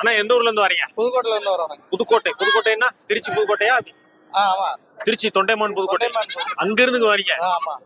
அண்ணா எந்த ஊர்ல இருந்து வரீங்க? புதுக்கோட்டையில இருந்து வரோம் புதுக்கோட்டை. புதுக்கோட்டைன்னா திருச்சி புதுக்கோட்டையா? ஆமா. திருச்சி தொண்டைமான் புதுக்கோட்டை. அங்க இருந்து வரீங்க?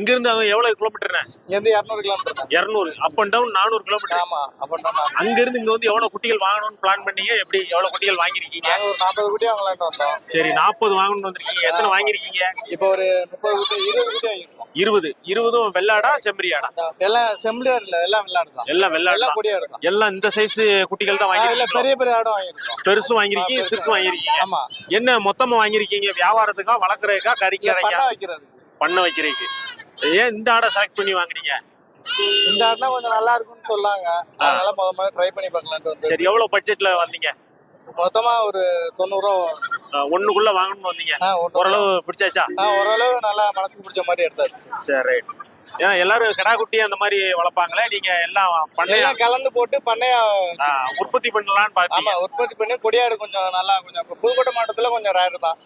இங்க இருந்து அவன் எவ்வளவு கிலோமீட்டர்ண்ணே இங்க இருந்து இரநூறு கிலோமீட்டர் இருநூறு. அப் அண்ட் டவுன் நானூறு கிலோமீட்டர் ஆமா அப்படின்னா அங்க இருந்து இங்க வந்து எவ்வளவு குட்டிகள் வாங்கணும்னு பிளான் பண்ணீங்க? எப்படி எவ்வளவு குட்டிகள் வாங்கிருக்கீங்க ஒரு நாற்பது குட்டி வாங்கலாம்னு வந்தோம். சரி நாற்பது வாங்கணும்னு வந்திருக்கீங்க. எத்தனை வாங்கிருக்கீங்க இப்போ ஒரு முப்பது குட்டி இருபது குட்டி இருபது. இருபதும் வெள்ளாடா செம்பரியாடா? எல்லாம் செம்பிளியர் இல்ல எல்லாம் விளையாடு தான் எல்லாம் வெள்ளாடா கொடியா எல்லாம் இந்த சைஸ் குட்டிகள் தான் இல்ல வாங்கிருக்கீங்க பெரிய பெரிய ஆடும் வாங்கிருக்கோம் பெருசும் வாங்கிருக்கீங்க சிறுசும் வாங்கிருக்கீங்க ஆமா. என்ன மொத்தமா வாங்கிருக்கீங்க வியாபாரத்துக்கா வளர்க்கறதுக்கா கறிக்கு வைக்கிறது. பண்ண வைக்கிறதுக்கு. ஏன் இந்த ஆடை செலக்ட் பண்ணி வாங்குறீங்க? இந்த ஆடுனா கொஞ்சம் நல்லா இருக்கும்னு சொல்லாங்க அதனால முத முதல்ல ட்ரை பண்ணி வந்து சரி எவ்வளவு பட்ஜெட்ல வந்தீங்க? மொத்தமா ஒரு தொண்ணூறு ரூபா வரும். அஹ் ஒண்ணுக்குள்ள வாங்கணும்னு வந்தீங்க. ஓரளவு பிடிச்சாச்சா? ஓரளவு நல்லா மனசுக்கு பிடிச்ச மாதிரி எடுத்தாச்சு. சரி. ரைட் ஏன்னா எல்லாரும் கிடா குட்டி அந்த மாதிரி வளர்ப்பாங்களே நீங்க எல்லாம் பண்ணையா? கலந்து போட்டு பண்ணையா உற்பத்தி பண்ணலாம்னு ஆமா பாத்தீங்க உற்பத்தி பண்ணி கொடியாடு கொஞ்சம் நல்லா கொஞ்சம் புதுக்கோட்டை மாவட்டத்துல கொஞ்சம் ரேர் தான்.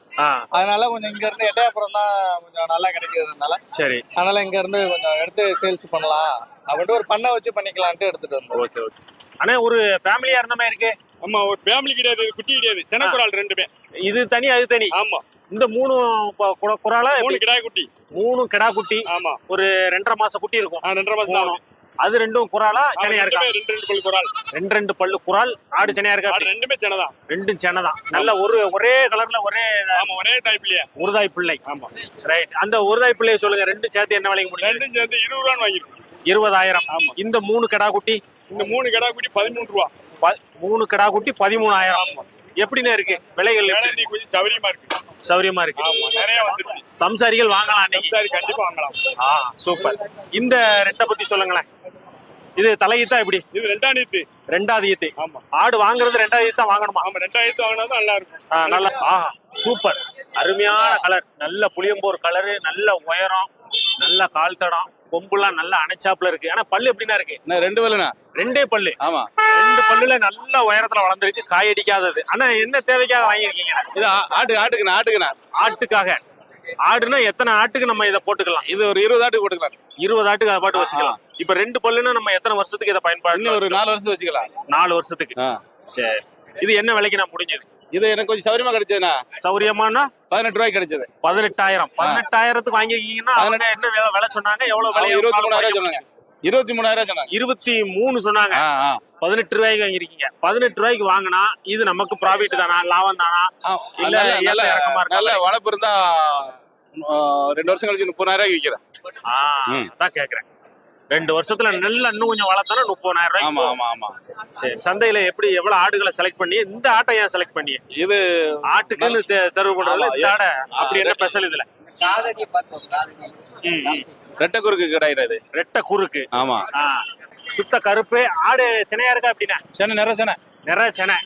அதனால கொஞ்சம் இங்க இருந்து எட்டயபுரம் தான் கொஞ்சம் நல்லா கிடைக்கிறதுனால. சரி. அதனால இங்க இருந்து கொஞ்சம் எடுத்து சேல்ஸ் பண்ணலாம். அப்படின்ட்டு ஒரு பண்ணை வச்சு பண்ணிக்கலான்ட்டு எடுத்துட்டு வந்தோம். Okay okay. அண்ணா ஒரு ஃபேமிலியா இருந்த மாதிரி இருக்கு? ஆமா ஒரு ஃபேமிலி கிடையாது குட்டி கிடையாது. செனக்குறாள் ரெண்டுமே. இது தனி அது தனி. ஆமா. இந்த மூணு குறாலா மூணு? கிடாய் குட்டி மூணு கிடா குட்டி ஆமா. ஒரு ரெண்டரை மாச குட்டி இருக்கும். ரெண்டரை மாசம் தான். அது ரெண்டும் குறாலா. சென்னையா இருக்கா? ரெண்டு ரெண்டு பல் குறாள். ரெண்டு ரெண்டு பல்லு குறால் ஆடு சென்னையா இருக்கா ரெண்டுமே செனதான் ரெண்டும் சென்னை நல்ல ஒரு ஒரே கலர்ல ஒரே ஆமா ஒரே டைப்லயே உருதாய் பிள்ளை. ஆமா. ரைட் அந்த உருதாய் பிள்ளைய சொல்லுங்க ரெண்டு சேர்த்து என்ன விலைக்கு முடியும்? ரெண்டும் சேர்ந்து இருபது ரூபான்னு வாங்கிருக்கோம். இருபதாயிரம். ஆமா. இந்த மூணு கிடா குட்டி இந்த மூணு கிடாய் குட்டி பதிமூணு ரூபா. மூணு கிடா குட்டி பதிமூணாயிரம். எப்படிண்ணே இருக்கு? விலைகள் கொஞ்சம் சௌரியமா இருக்கு. சௌரியமா இருக்கு. நிறைய வந்துருச்சு சம்சாரிகள் வாங்கலாம் அன்னைக்கு சரி கண்டிப்பா வாங்கலாம். ஆ சூப்பர். இந்த ரெட்டை பத்தி சொல்லுங்களேன். இது தலையீத்தா எப்படி? இது ரெண்டாவது ஈத்து. ஆமா. ஆடு வாங்குறது ரெண்டாவது ஈத்து தான் வாங்கணுமா? ஆமா ரெண்டாயிரத்து வாங்கினா தான் நல்லா இருக்கும். நல்லா ஆ சூப்பர். அருமையான கலர் நல்ல புளியம்போர் கலரு நல்ல உயரம் நல்ல கால் தடம். கொம்புலாம் நல்லா அணைச்சாப்புல இருக்கு. ஆனா பல்லு எப்படின்னா இருக்கு? ரெண்டு வேலைண்ணா ரெண்டே பல்லு. ஆமா. ரெண்டு பல்லுல நல்ல உயரத்துல வளர்ந்துருக்கு. காய் அடிக்காதது. ஆனா என்ன தேவைக்காக வாங்கியிருக்கீங்க? இது ஆ- ஆட்டு ஆட்டுக்குண்ணா ஆட்டுக்குண்ணா. ஆட்டுக்காக. ஆடுனா எத்தனை ஆட்டுக்கு நம்ம இதை போட்டுக்கலாம்? இது ஒரு இருபது ஆட்டுக்கு போட்டுக்கலாம். இருபது ஆட்டுக்கு அதை பாட்டு வச்சுக்கலாம். இப்ப ரெண்டு பல்லுன்னா நம்ம எத்தனை வருஷத்துக்கு இதை பயன்பாடு ஒரு நாலு வருஷம் வச்சுக்கலாம். நாலு வருஷத்துக்கு. சரி. இது என்ன விலைக்கு நான் முடிஞ்சது? இது எனக்கு கொஞ்சம் சௌரியமா கிடைச்சதுண்ணா. சௌரியமானா பதினெட்டு ரூபாய்க்கு கிடைச்சது. பதினெட்டாயிரம். பதினெட்டாயிரத்துக்கு வாங்கிருக்கீங்கன்னா அவங்க என்ன விலை சொன்னாங்க? எவ்வளவு விலை இருபத்தி மூணாயிரம் சொன்னாங்க. இருபத்தி மூணாயிரம் சொன்னாங்க. இருபத்தி மூணு சொன்னாங்க. பதினெட்டு ரூபாய்க்கு வாங்கிருக்கீங்க பதினெட்டு ரூபாய்க்கு வாங்கினா இது நமக்கு ப்ராஃபிட் தானா? லாபம் தானா? இல்ல, நல்ல நல்ல வளர்ப்பு இருந்தா ரெண்டு வருஷம் கழிச்சு முப்பதாயிரம் ரூபாய்க்கு விற்கிறேன் அதான் கேக்குறேன். ரெண்டு வருஷத்துல நல்லா இன்னும் கொஞ்சம் வளர்த்தானா முப்பதாயிரம் ரூபாய்க்கு ஆமா. ஆமா ஆமா. சரி சந்தையில எப்படி எவ்வளவு ஆடுகளை செலக்ட் பண்ணி இந்த ஆட்டை ஏன் செலக்ட் பண்ணி? இது ஆட்டுக்குன்னு தெ- தேர்வு பண்றதுல இந்த ஆடை. அப்படி என்ன ஸ்பெஷல் இதுல? ம், ம். ரெட்டை குறுக்கு கிடையாது ரெட்டை குறுக்கு. ஆமா. சுத்த கருப்பு. ஆடு சென்னையா இருக்கா அப்படின்னா? சென்னை நிறைய சென்னை நிறைய சென்னை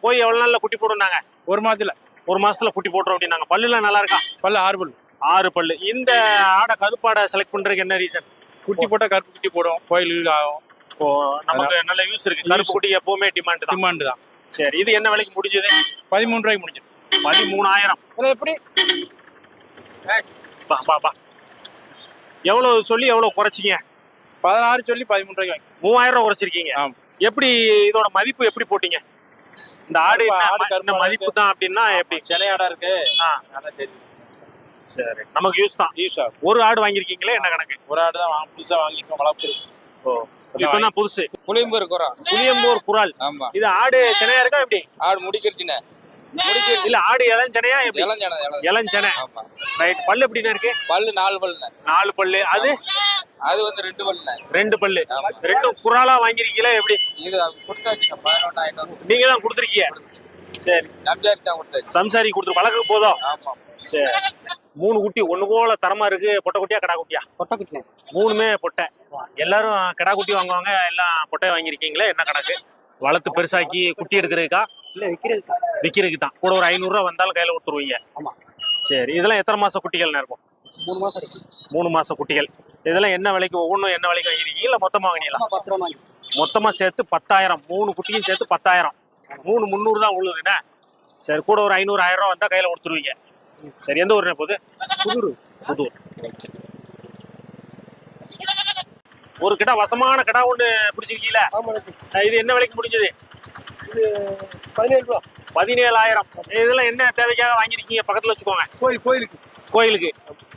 போய் எவ்வளவு நாள்ல குட்டி போடுனாங்க ஒரு மாதத்துல. ஒரு மாசத்துல குட்டி போட்டுரும் அப்படின்னாங்க. பல்லுலாம் நல்லா இருக்கா? பல்ல ஆறு பல் ஆறு பல்லு. இந்த ஆடை கருப்பாடை செலக்ட் பண்றதுக்கு என்ன ரீசன் குட்டி போட்டா கருப்பு குட்டி போடும் கோயிலுக்கு ஆகும். இப்போ நமக்கு நல்ல யூஸ் இருக்கு. கருப்பு குட்டி எப்பவுமே டிமாண்ட் தான். டிமாண்டு தான். சரி இது என்ன விலைக்கு முடிஞ்சது? பதிமூணு ரூபாய்க்கு முடிஞ்சது. பதிமூணாயிரம். எப்படி? பா, பா, பா. எவ்வளவு சொல்லி எவ்வளவு குறைச்சிங்க? பதினாறு சொல்லி பதிமூணு ரூபாய்க்கு வாங்கி மூவாயிரம் ரூபாய் குறைச்சிருக்கீங்க. எப்படி இதோட மதிப்பு எப்படி போட்டீங்க? இந்த ஆடு ஆடு மதிப்பு தான் அப்படின்னா எப்படி? ஆடா இருக்கு. ஆ, அதான் சரி சரி. நமக்கு யூஸ் தான். யூஸ் ஆகும். ஒரு ஆடு வாங்கியிருக்கீங்களே? என்ன கணக்கு? ஒரு ஆடு தான் வாங்க. புதுசா வாங்கிருக்கோம் வளர்ப்பு. இப்பதான் புதுசு. புளியம்பூர் குறம் புளியம்பூர் குரால் ஆமா. இது ஆடு சென்னையா இருக்கா எப்படி? ஆடு முடிக்கிறச்சுண்ணே இல்ல ஆடு இளஞ்சனையா இளஞ்சன இளம் இளஞ்சனை ஆமா. ரைட் பல்லு எப்படின்னு இருக்கு? பல்லு நாலு பல்லுண்ணே. நாலு பல்லு. அது? அது வந்து ரெண்டு பல்லுண்ணே. ரெண்டு பல்லு. ஆமா. ரெண்டும் குராலா வாங்கிருக்கீங்களா எப்படி? இது கொடுத்தாச்சுண்ணே பதினொன்று ஐநூறு. நீங்க தான் கொடுத்துருக்கீங்க. சரி. நம்பியாரி தான் கொடுத்தாச்சு. சம்சாரி கொடுத்து வழக்கு போதும். ஆமா. சரி மூணு குட்டி ஒண்ணு போல தரமா இருக்கு. பொட்டை குட்டியா கடா குட்டியா? கொட்டை குட்டினே மூணுமே பொட்டை. எல்லாரும் கடா குட்டி வாங்குவாங்க எல்லாம் பொட்டை வாங்கியிருக்கீங்களே என்ன கணக்கு? வளர்த்து பெருசாக்கி குட்டி எடுக்கிறதுக்கா? இல்ல விக்கிறதுக்கா. விற்கிறதுக்கு தான் கூட ஒரு ஐநூறு ரூபா வந்தாலும் கையில கொடுத்துருவீங்க. ஆமா. சரி இதெல்லாம் எத்தனை மாச குட்டிகள் இருக்கும்? மூணு மாசம் இருக்கு. மூணு மாச குட்டிகள். இதெல்லாம் என்ன விலைக்கு ஒவ்வொன்றும் என்ன விலைக்கு வாங்கிருக்கீங்க இல்ல மொத்தமா வாங்கினீங்களா பத்து ரூபா வாங்கி. மொத்தமா சேர்த்து பத்தாயிரம். மூணு குட்டியும் சேர்த்து பத்தாயிரம். மூணு முந்நூறு தான் உள்ளதுண்ணே சரி கூட ஒரு ஐநூறு ஆயிரம் ரூபா வந்தா கையில கொடுத்துருவீங்க. சரி எந்த ஊருண்ணே போகுது புதூர். புதூர். ஒரு கிடா வசமான கிடா ஒண்ணு பிடிச்சிருக்கீங்களா? இது என்ன விலைக்கு முடிஞ்சது? இது பதினேழு ரூபா. பதினேழாயிரம். இதெல்லாம் என்ன தேவைக்காக வாங்கியிருக்கீங்க? பக்கத்துல வச்சுக்கோங்க. கோயில் கோயிலுக்கு. கோயிலுக்கு.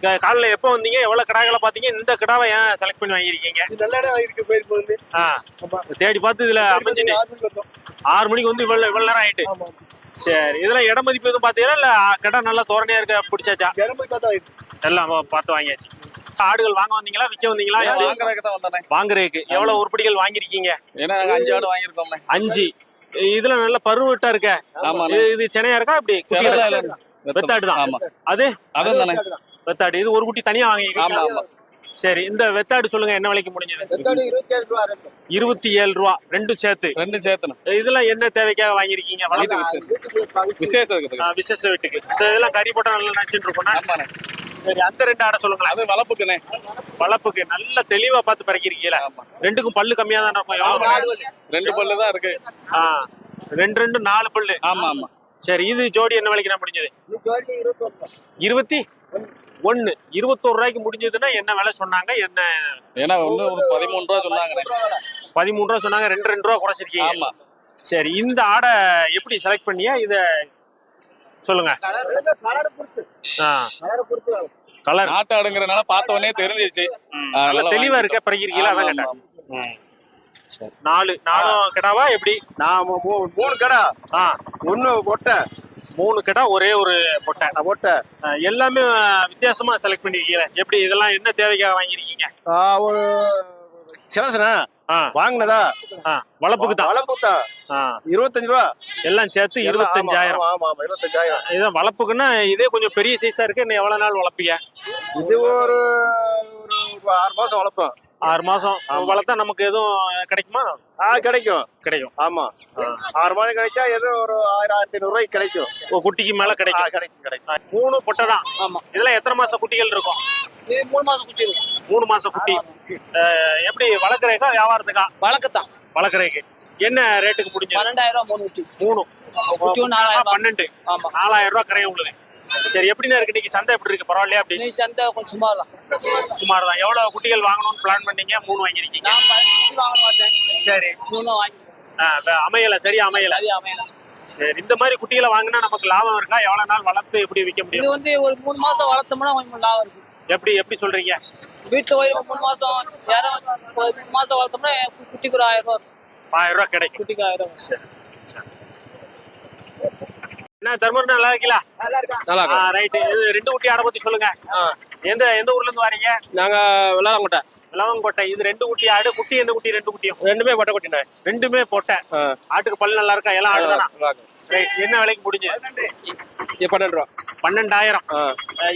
காலைல எப்போ வந்தீங்க? எவ்வளவு கிடாய்களை பாத்தீங்க இந்த கிடாவை ஏன் செலக்ட் பண்ணி வாங்கியிருக்கீங்க? இது நல்ல இடம் இருக்கு கோயிலுக்கு வந்து. ஆ. தேடி பார்த்து இதுல அமைஞ்சிட்டு. ஆறு மணிக்கு வந்து இவ்வளவு இவ்வளவு நேரம் ஆயிட்டு. சரி. இதெல்லாம் இட மதிப்பு எதுவும் பாத்தீங்களா இல்ல கிடா நல்லா தோரணையா இருக்க பிடிச்சாச்சா? இடம் பார்த்தா எல்லாம் பார்த்து வாங்கியாச்சு. ஆடுகள் வாங்க வந்தீங்களா? விற்க வந்தீங்களா? வாங்குறதுக்கு தான் வந்தானே. வாங்குறதுக்கு. எவ்வளவு உருப்படிகள் வாங்கிருக்கீங்க ஏன்னா அஞ்சு ஆடு வாங்கியிருக்கோம்ண்ணே அஞ்சு. இதுல நல்ல பருவட்டா இருக்க. இது- இது சென்னையா இருக்கா? இல்லைண்ணே. வெத்தாடு தான். ஆமா. அது? அதான் தானே. வெத்தாடு. இது ஒரு குட்டி தனியா ஆமா. சரி இந்த வெத்தாடு சொல்லுங்க என்ன விலைக்கு முடிஞ்சது? வெத்தாடு இருபத்தி ஏழு ரூபா ரெண்டு. இருபத்தி ஏழு ரூபா ரெண்டும் சேர்த்து. ரெண்டு சேர்த்துண்ணே இதெல்லாம் என்ன தேவைக்காக வாங்கிருக்கீங்க விசேஷம். இருக்குது விசேஷ வீட்டுக்கு. இந்த இதெல்லாம் கறி போட்டா நல்லா நினைச்சிட்டு இருக்கோம்னா? சரி அந்த ரெண்டு ஆடை சொல்லுங்களேன். அது வளர்ப்புக்குண்ணே. வளர்ப்புக்கு நல்ல தெளிவா பார்த்து பறக்கிறீங்களா? ரெண்டுக்கும் பல்லு கம்மியா தான் இருக்கும்? ரெண்டு பல்லு தான் இருக்கு. ஆ, ரெண்டு ரெண்டு நாலு பல்லு. ஆமா ஆமா. சரி இது ஜோடி என்ன விலைக்கு நான் முடிஞ்சது. இருபத்தி? ஒண்ணு இருபத்தோரு ரூபாய்க்கு முடிஞ்சதுன்னா என்ன விலை சொன்னாங்க? என்ன? ஏன்னா ஒண்ணு ஒரு பதிமூணு ரூபா சொன்னாங்கண்ணே பதிமூணு ரூபா சொன்னாங்க ரெண்டு ரெண்டு ரூபா குறைச்சிருக்கீங்க. ஆமா. சரி இந்த ஆடை எப்படி செலக்ட் பண்ணியா? இத சொல்லுங்க. கலரை பொறுத்து ஆ. கலரை பொறுத்து வேணும். கலர் நாட்டு ஆடுங்கிறனால பார்த்த உடனே அதனால தெளிவா இருக்க பறக்கிறீங்களா அதான் கேட்டேன். நாலு நாலும் கிடாவா எப்படி? நான் மூணு கடை. ஆ. ஒண்ணு பொட்டை மூணு கிடா ஒரே ஒரு பொட்டை. பொட்டை. எல்லாமே வித்தியாசமா செலக்ட் பண்ணிருக்கீங்க எப்படி இதெல்லாம் என்ன தேவைக்காக வாங்கிருக்கீங்க ஒரு வாங்கினதா? ஆ வளர்ப்புக்கு தான். வளர்ப்புத்தா ஆ. இருபத்தஞ்சு ரூபா. எல்லாம் சேர்த்து இருபத்தஞ்சாயிரம். ஆமா, ஆமா இருபத்தஞ்சாயிரம். இதான் வளர்ப்புக்குன்னா இதே கொஞ்சம் பெரிய சைஸா இருக்கு. இன்னும் எவ்வளவு நாள் வளர்ப்பீங்க? இது ஒரு ஒரு ஆறு மாசம் வளர்ப்போம். ஆறு மாசம். வளர்த்தா நமக்கு எதுவும் கிடைக்குமா? ஆ கிடைக்கும். கிடைக்கும். ஆமா. ஆறு மாதம் கிடைச்சா ஏதோ ஒரு ஆயிரம் ஆயிரத்தி ஐநூறு ரூபாய்க்கு கிடைக்கும். ஒரு குட்டிக்கு மேல கிடைக்கும். கிடைக்கும் கிடைக்கும். மூணு பொட்டை தான். ஆமா. இதெல்லாம் எத்தனை மாசம் குட்டிகள் இருக்கும்? இது மூணு மாசம் குட்டி இருக்கும். மூணு மாசம் குட்டி. எப்படி வளர்க்குறேக்கா வியாபாரத்துக்கா? வழக்கத்தான் வளர்க்குறதுக்கு என்ன ரேட்டுக்கு முடிஞ்சது? பன்னெண்டாயிரம் ரூபாய் மூணு. குட்டி மூணு நாலாயிரம். பன்னெண்டு. ஆமா. நாலாயிரம் ரூபாய் கரையும் உள்ளது சரி எப்படிண்ணா இருக்கு? இன்னைக்கு சந்தை எப்படி இருக்கு? பரவாயில்லையா அப்படி? சந்தை கொஞ்சம் சுமார் தான் சுமார் தான் எவ்வளவு குட்டிகள் வாங்கணும்னு பிளான் பண்ணீங்க? மூணு வாங்கிருக்கீங்க நான் பதினஞ்சு குட்டி வாங்க மாட்டேன். சரி. மூணு வாங்கி அமையல சரியா அமையல. சரி அமையலாம் சரி இந்த மாதிரி குட்டிகளை வாங்கினா நமக்கு லாபம் இருக்கா? எவ்வளவு நாள் வளர்த்து எப்படி விற்க இது முடியும் வந்து ஒரு மூணு மாசம் வளர்த்தோம்னா கொஞ்சம் லாபம் இருக்கு. எப்படி எப்படி சொல்றீங்க? வீட்டுல போய் மூணு மாசம் யாரும் மூணு மாசம் வளர்த்தோம்னா குட்டிக்கு ஒரு ஆயிரம் இருக்கும். ஆயிரம் ரூபாய் கிடைக்கும். குட்டிக்கு ஆயிரம். என்ன தர்மர் நல்லா இருக்கீங்களா? நல்லா இருக்கா ரைட் இது ரெண்டு குட்டி ஆடை பத்தி சொல்லுங்க. எந்த எந்த ஊர்ல இருந்து வரீங்க? நாங்க விளாடங்கோட்டை இளவங்கோட்டை இது ரெண்டு குட்டி ஆடு குட்டி எந்த குட்டி ரெண்டு குட்டியும் ரெண்டுமே பட்டை குட்டிண்ணே ரெண்டுமே போட்டேன் ஆட்டுக்கு பல் நல்லா இருக்கா? எல்லாம் ஆடு தானா? நல்லா இருக்கு. ரைட் என்ன விலைக்கு முடிஞ்சது இது பன்னெண்டு ரூபா. பன்னெண்டாயிரம்.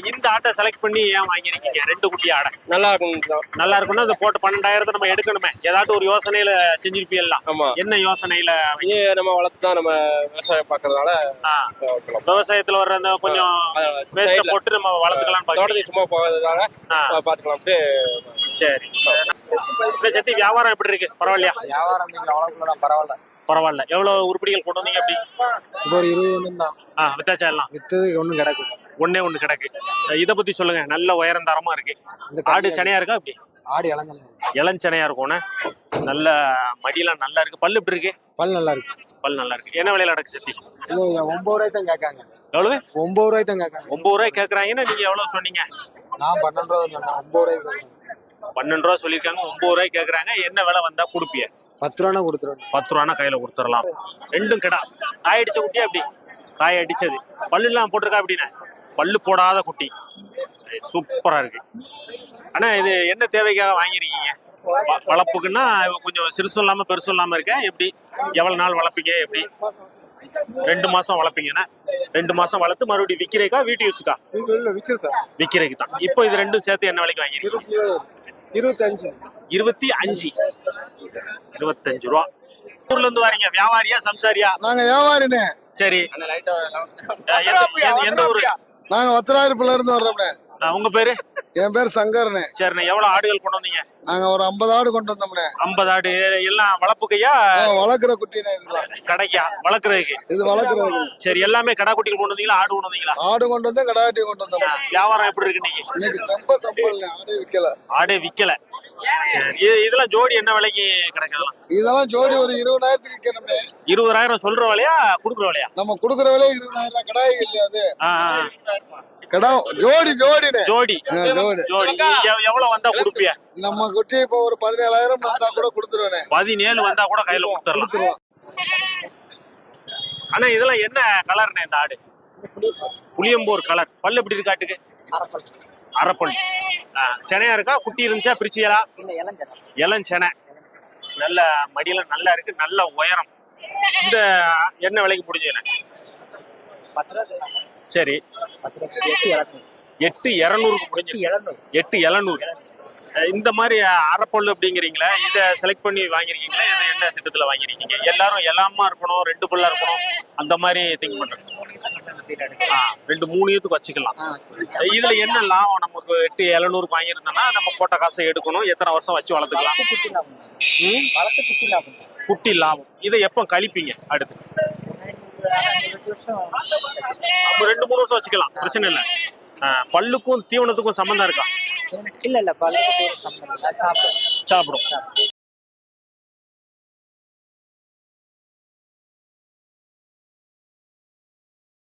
இந்த ஆட்டை செலக்ட் பண்ணி ஏன் வாங்கிருக்கீங்க ரெண்டு குட்டி ஆடை. நல்லா இருக்கும் நல்லா இருக்கும்னா இந்த போட்ட பன்னெண்டாயிரத்தை நம்ம எடுக்கணுமே. ஏதாட்டும் ஒரு யோசனையில செஞ்சிருப்பீங்கலாம் ஆமா. என்ன யோசனையில நம்ம வளர்த்து தான் நம்ம விவசாயம் பார்க்கறதுனால ஆ, விவசாயத்துல வர்ற அந்த கொஞ்சம் வேஸ்ட போட்டு நம்ம வளர்த்துக்கலாம் தோட்டத்துக்கு சும்மா போகிறதுக்காக பார்த்துக்கலாம்ட்டு சரி. சத்தி வியாபாரம் எப்படி இருக்கு? பரவாயில்லையா? வியாபாரம் நீங்க அவ்வளவுக்குள்ள தான் பரவாயில்ல. பரவாயில்ல. எவ்வளவு உருப்படிகள் கொண்டு வந்தீங்க அப்படி? இப்போ ஒரு இருபது ஒன்று தான் ஆ வித்தாச்சா எல்லாம்? வித்தது ஒன்றும் கிடக்கு. ஒண்ணே ஒண்ணு கிடக்கு. இத பத்தி சொல்லுங்க. நல்ல உயரம் தரமா இருக்கு. இந்த ஆடு சனையா இருக்கா அப்படி? ஆடு இளஞ்சல இளஞ்சனையா இருக்கும்ண்ணே நல்ல மடியெல்லாம் நல்லா இருக்கு. பல்லு எப்படி இருக்கு? பல் நல்லா இருக்கு. பல் நல்லா இருக்கு. என்ன விலையில நடக்கு சத்தி? ஒன்பது ரூபாய் தான் கேட்காங்க. எவ்வளவு? ஒன்பது ரூபாய் தான் கேட்காங்க. ஒன்பது ரூபாய் கேக்குறாங்கன்னா நீங்க எவ்வளவு சொன்னீங்க? நான் பன்னெண்டு ரூபா தான் சொன்னேன். ஒன்பது சொன்னேன். பன்னெண்டு ரூபா சொல்லியிருக்காங்க. ஒன்பது ரூபாய் கேக்குறாங்க என்ன விலை வந்தா கொடுப்பிய? பத்து ரூபானா கொடுத்துருவேன்? பத்து ரூபானா கையில கொடுத்துடலாம். ரெண்டும் கிடா. காய் அடிச்ச குட்டியா அப்படி காய் அடிச்சது. பல்லு எல்லாம் போட்டிருக்கா அப்படின்னா பல்லு போடாத குட்டி. சூப்பரா இருக்கு. ஆனா இது என்ன தேவைக்காக வாங்கிருக்கீங்க வளர்ப்புக்குன்னா கொஞ்சம் சிறுசும் இல்லாம பெருசும் இல்லாம இருக்க? எப்படி? எவ்வளவு நாள் வளர்ப்பீங்க? எப்படி? ரெண்டு மாசம் வளர்ப்பீங்கன்னா ரெண்டு மாசம் வளர்த்து மறுபடியும் விக்கிறேக்கா வீட்டு யூஸுக்கா? விக்கிறதுக்கு? தான் இப்போ இது ரெண்டும் சேர்த்து என்ன விலைக்கு வாங்கிருக்கீங்க இருபத்தஞ்சு. இருபத்தி அஞ்சு. இருபத்தஞ்சு ரூபா. ஊர்ல இருந்து வரீங்க வியாபாரியா சம்சாரியா? நாங்க வியாபாரினே சரி. எந்த- ஊரு? நாங்க வத்திராயிருப்புல இருந்து வர்றோம்னே உங்க பேரு? என் பேர் சங்கர்னே. சரிண்ணே எவ்வளவு ஆடுகள் கொண்டு வந்தீங்க? நாங்க ஒரு ஐம்பது ஆடு கொண்டு வந்தோம்னே. ஐம்பது ஆடு எல்லாம் வளர்ப்புக்கையா? வளர்க்குற குட்டினே இதெல்லாம் கடைக்கா வளர்க்குறதுக்கு? இது வளர்க்குறது சரி எல்லாமே கடா குட்டிகள் கொண்டு வந்தீங்களா ஆடு கொண்டு வந்தீங்களா? ஆடு கொண்டு வந்தோம் கடாட்டி கொண்டு வந்தோம். வியாபாரம் எப்படி இருக்கு இன்னைக்கு? இன்னைக்கு ரொம்ப சம்பளம் ஆடே விற்கல ஆடே விக்கல. இதெல்லாம் ஜோடி என்ன விலைக்கு கிடைக்குதுலாம் இதெல்லாம்? ஜோடி ஒரு இருபதாயிரத்துக்கு விற்கணும்னே இருபதாயிரம் சொல்ற விலையா கொடுக்குற விலையா? நம்ம கொடுக்குற விலை இருபதாயிரம் கடாய் இல்லையா அது. கடா ஜோடி ஜோடி. ஜோடி. ஜோடி. எவ்- எவ்வளவு வந்தா கொடுப்பிய? நம்ம குட்டி இப்போ ஒரு பதினேழாயிரம் வந்தா கூட கொடுத்துருவேனே. பதினேழு வந்தா கூட கையில கொடுத்துடலாம். ஆனா இதெல்லாம் என்ன கலர்னே இந்த ஆடு? புளியம்போர் கலர். பல்லு எப்படி இருக்கு ஆட்டுக்கு? அரைப்பல். செனையா இருக்கா? குட்டி இருந்துச்சா? பிரிச்சியலா இளம் செனை. நல்ல மடியில நல்லா இருக்கு. நல்ல உயரம். இந்த என்ன விலைக்கு முடிஞ்சதுண்ணே சரி. எட்டு இரநூறுக்கு முடிஞ்சது எட்டு எழுநூறு இந்த மாதிரி அரைப்பல் அப்படிங்கிறீங்களா இதை செலக்ட் பண்ணி வாங்கிருக்கீங்களா? இது என்ன திட்டத்துல வாங்கிருக்கீங்க? எல்லாரும் எல்லாமா இருக்கணும் ரெண்டு பல்லா இருக்கணும் அந்த மாதிரி திங்க் ஆ, ரெண்டு மூணு ஈத்துக்கு வச்சுக்கலாம் இதுல என்ன லாபம்? நமக்கு எட்டு எழுநூறுக்கு வாங்கியிருந்தோம்னா நம்ம போட்ட காசை எடுக்கணும் எத்தனை வருஷம் வச்சு வளர்த்துக்கலாம்? குட்டி லாபம். இதை எப்போ கழிப்பீங்க? அடுத்து. ரெண்டு மூணு வருஷம் வச்சுக்கலாம். பிரச்சனை இல்லை. பல்லுக்கும் தீவனத்துக்கும் சம்மந்தம் இருக்கா? இல்ல இல்ல பல்லு சம்பந்தம் சாப்பிடும். சாப்பிடும்.